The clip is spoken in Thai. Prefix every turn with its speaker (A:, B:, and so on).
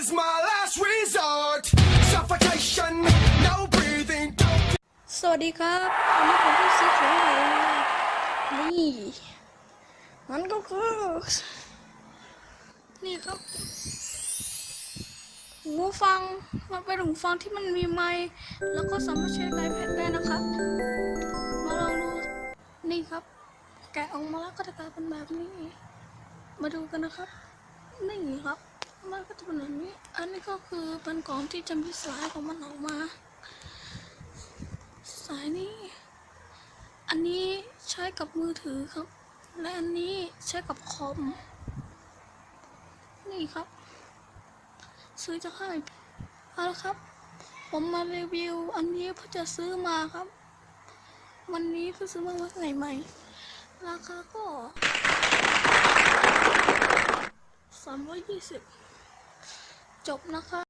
A: is my last resort. Suffocation, no breathing.
B: สวัสดีครับวันนี้ผมก็ซื้อของใหม่มานี่มันก็คือ นี่ครับ หูฟัง มันเป็นหูฟังที่มันมีไมค์แล้วก็สามารถใช้ไลแพดได้นะครับ มาลองดู นี่ครับ แกะออกมาแล้วก็จะกลายเป็นแบบนี้ มาดูกันนะครับ นี่ครับ มันก็จะเป็นแบบนี้ อันนี้ก็คือเป็นกล่องที่จะมีสายของมันออกมา สายนี้ อันนี้ใช้กับมือถือครับ และอันนี้ใช้กับคอม นี่ครับ ซื้อจากห้างเอาละครับ ผมมารีวิว อันนี้เพื่อจะซื้อมาครับ วันนี้เพิ่งซื้อมาเมื่อไหร่ใหม่ราคาก็ สามร้อยยี่สิบจบนะคะ